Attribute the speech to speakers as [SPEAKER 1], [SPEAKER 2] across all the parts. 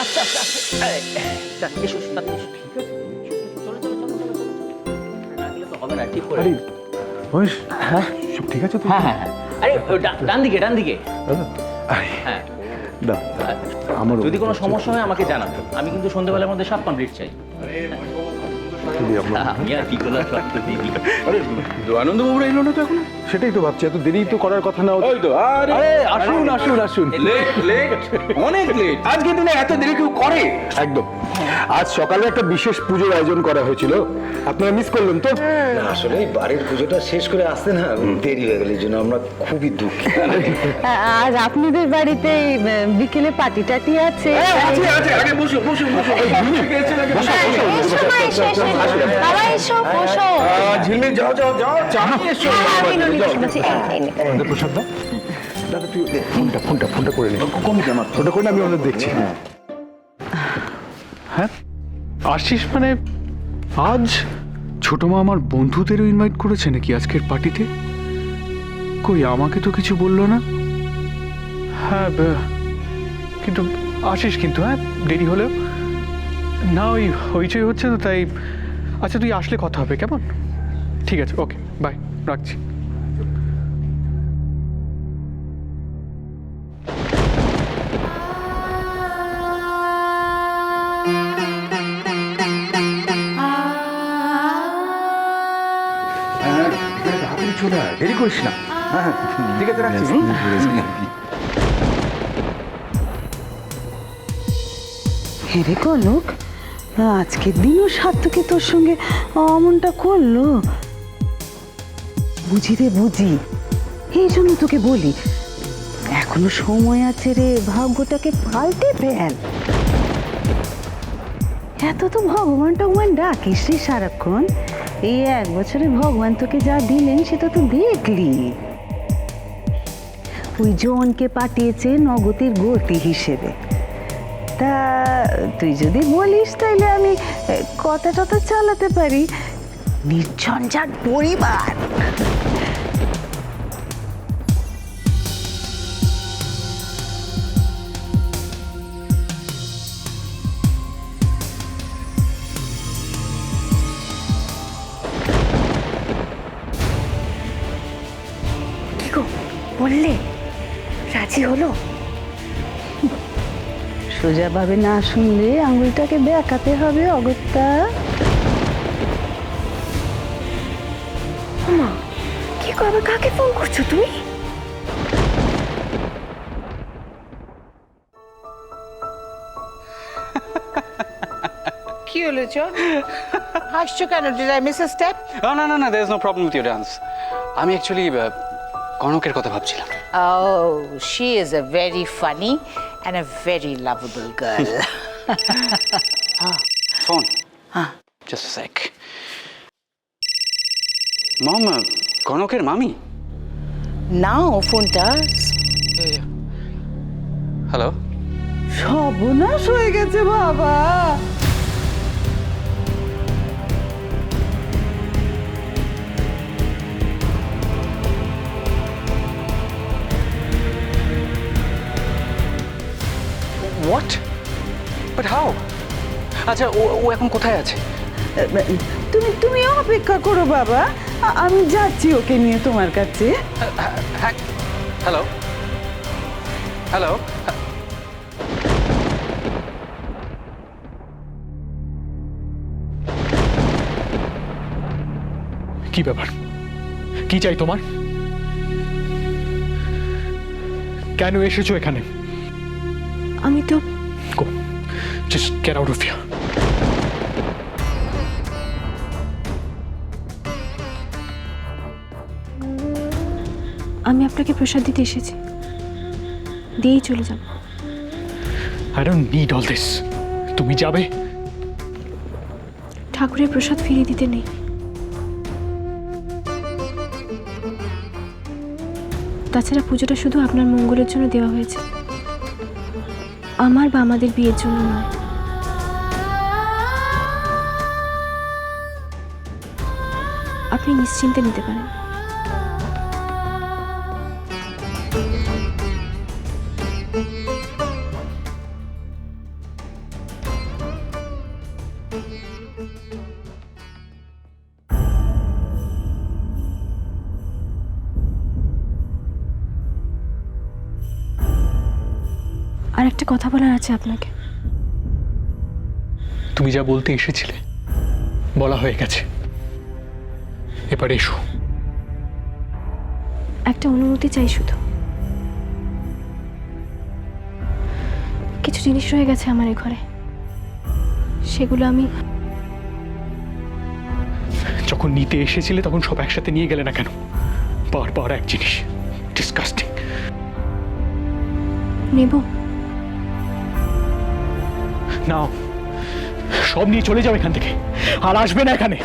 [SPEAKER 1] এসো
[SPEAKER 2] সব ঠিক আছে তো?
[SPEAKER 1] হ্যাঁ হ্যাঁ হ্যাঁ। আরে ডান দিকে ডান দিকে। হ্যাঁ। যদি কোনো সমস্যা হয় আমাকে জানাবে আমি কিন্তু সন্ধ্যেবেলার মধ্যে সব কমপ্লিট চাই। আরে
[SPEAKER 3] আনন্দবাবুরা এলো না তো এখন?
[SPEAKER 2] সেটাই তো ভাবছি এত দেরি তো করার কথা না
[SPEAKER 3] ওই তো আরে
[SPEAKER 2] আরে আসুন আসুন আসুন
[SPEAKER 3] লেট লেট অনেক লেট আজকে দিনে এত দেরি কেউ করে
[SPEAKER 2] একদম আজ সকালে একটা বিশেষ পুজোর আয়োজন করা হয়েছিল আপনারা মিস করলেন তো
[SPEAKER 4] না, আসলে এই বাড়ির পুজোটা শেষ করে আসতে না দেরি হয়ে গেল জন্য আমরা খুবই দুঃখিত
[SPEAKER 5] আজ আপনাদের বাড়িতে বিকেলে পার্টি টাটি আছে
[SPEAKER 3] আছে আছে আগে বসো বসো বসো
[SPEAKER 5] এসো। বাবা, এসো, বসো।
[SPEAKER 3] ঝিলমি যাও যাও যাও চা এসো
[SPEAKER 5] হ্যাঁ,
[SPEAKER 2] প্রসাদ দাদা তুই ফোনটা ফোনটা ফোনটা করে নে। কোন আমার। ফোনটা করে আমি ওদের দেখছি। হ্যাঁ। আসছিস মানে আজ ছোট মা আমার বন্ধুদেরও ইনভাইট করেছে নাকি আজকের পার্টিতে কই আমাকে তো কিছু বলল না? হ্যাঁ কিন্তু আসিস কিন্তু হ্যাঁ দেরি হলেও। না ওই হইচই হচ্ছে তো তাই। আচ্ছা তুই আসলে কথা হবে কেমন? ঠিক আছে ওকে বাই রাখছি।
[SPEAKER 3] করিস না। হ্যাঁ ঠিক আছে, রাখছি
[SPEAKER 5] হেরে কনক, আজকের দিনও সার্থকে তোর সঙ্গে অমনটা করল। বুঝি রে বুঝি, এই জন্য তোকে বলি, এখনও সময় আছে রে ভাগ্যটাকে পাল্টে ফেল। এত তো ভগবান টগবান ডাকিস রে সারাক্ষণ। এই এক বছরে ভগবান তোকে যা দিলেন সেটা তো দেখলি। ওই জনকে পাঠিয়েছে নগতির গতি হিসেবে। তা তুই যদি বলিস তাইলে আমি কথা টথা চালাতে পারি। নির্ঝঞ্ঝাট পরিবার। সোজাভাবে না শুনলে আঙুলটাকে বেঁকাতে হবে অগত্যা।
[SPEAKER 6] মা কি আবার কাকে ফোন করছ তুমি?
[SPEAKER 7] কি হলো চ? হাসছো কেন? Did I miss a step
[SPEAKER 8] না না না না is no problem with your dance আমি অ্যাকচুয়ালি কনকের কথা ভাবছিলাম।
[SPEAKER 7] Oh, she is a very funny and a very lovable girl.
[SPEAKER 8] Phone just sec mom কনকের মামি?
[SPEAKER 7] Now, ফোনটা
[SPEAKER 8] হ্যালো
[SPEAKER 5] সর্বনাশ হয়ে গেছে বাবা।
[SPEAKER 8] হোয়াট বাট হাউ আচ্ছা ও ও এখন কোথায় আছে?
[SPEAKER 5] তুমি তুমি অপেক্ষা করো বাবা। আমি যাচ্ছি ওকে নিয়ে তোমার কাছে।
[SPEAKER 8] হ্যালো। হ্যালো।
[SPEAKER 9] কি ব্যাপার? কি চাই তোমার? কেন এসেছ এখানে?
[SPEAKER 6] আমি তো
[SPEAKER 9] জাস্ট অফ হিয়ার
[SPEAKER 6] আমি আপনাকে প্রসাদ দিতে এসেছি। দিয়েই চলে যাব।
[SPEAKER 9] I don't need all this তুমি যাবে?
[SPEAKER 6] ঠাকুরের প্রসাদ ফিরিয়ে দিতে নেই। তাছাড়া পুজোটা শুধু আপনার মঙ্গলের জন্য দেওয়া হয়েছে। আমার বা আমাদের বিয়ের জন্য নয়। আপনি নিশ্চিন্তে নিতে পারেন। বলার আছে আপনাকে।
[SPEAKER 2] তুমি যা বলতে এসেছিলে বলা হয়ে গেছে। এবার এসো।
[SPEAKER 6] একটা অনুমতি চাই শুধু। কিছু জিনিস রয়ে গেছে আমার এই ঘরে। সেগুলো আমি
[SPEAKER 2] যখন নিতে এসেছিলে তখন সব একসাথে নিয়ে গেলে না কেন? বারবার এক জিনিস। ডিসকাস্টিং
[SPEAKER 6] নেব।
[SPEAKER 2] নাও। সব নিয়ে চলে যাও এখান থেকে। আর আসবে না এখানে।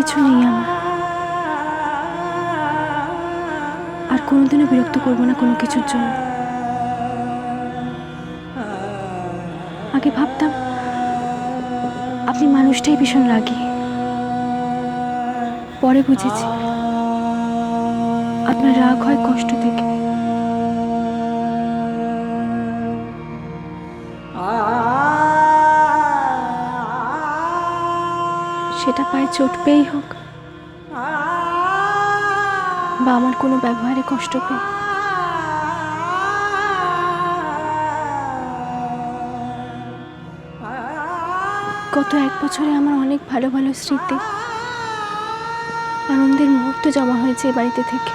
[SPEAKER 6] কিছু নেই আমার। আর কোনোদিনও বিরক্ত করব না কোনো কিছুর জন্য। আগে ভাবতাম, আপনি মানুষটাই ভীষণ রাগী। পরে বুঝেছি, আপনার রাগ হয় কষ্ট থেকে। সেটা পায়ে চোট পেয়েই হোক। বা আমার কোনো ব্যবহারে কষ্ট পেয়ে। গত এক বছরে আমার অনেক ভালো ভালো স্মৃতি, আনন্দের মুহূর্ত জমা হয়েছে এই বাড়িতে থেকে।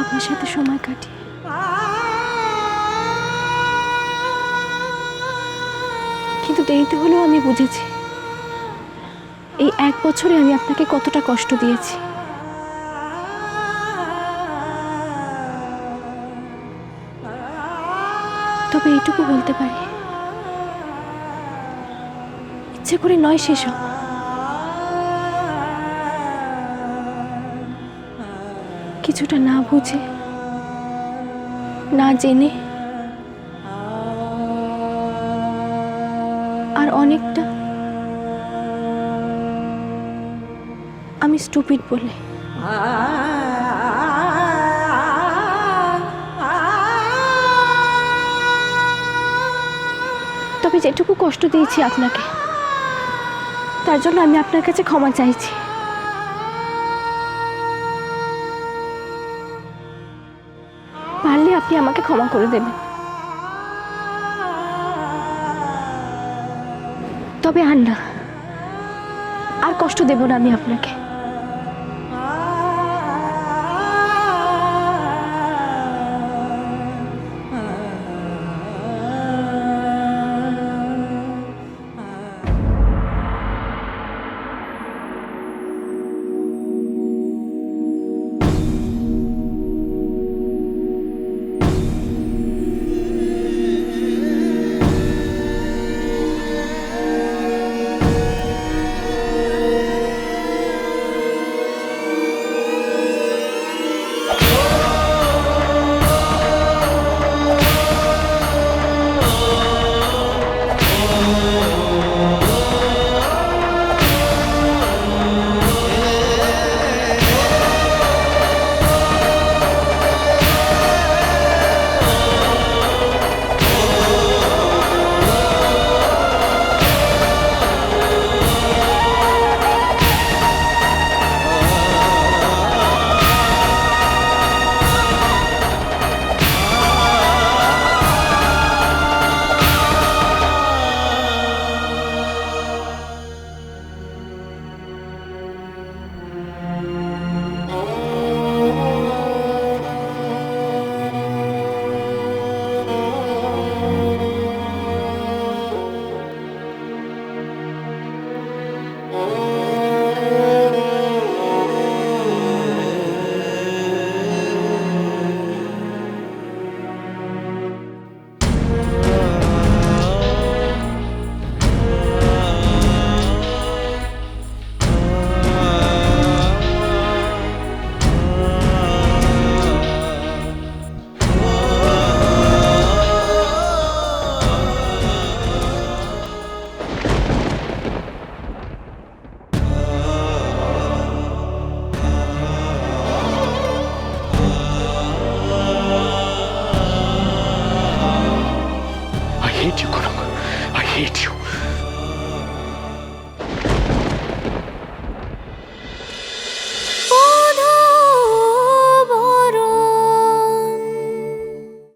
[SPEAKER 6] আপনার সাথে সময় কাটিয়ে। কিন্তু দেরিতে হলেও আমি বুঝেছি। এই এক বছরে আমি আপনাকে কতটা কষ্ট দিয়েছি। তবে এইটুকু বলতে পারি। ইচ্ছে করে নয় সেসব কিছুটা না বুঝে, না জেনে অনেকটা। আমি স্টুপিড বলে। তবে যেটুকু কষ্ট দিয়েছি আপনাকে, তার জন্য আমি আপনার কাছে ক্ষমা চাইছি। পারলে আপনি আমাকে ক্ষমা করে দেবেন। তবে আর আর কষ্ট দেব না আমি আপনাকে।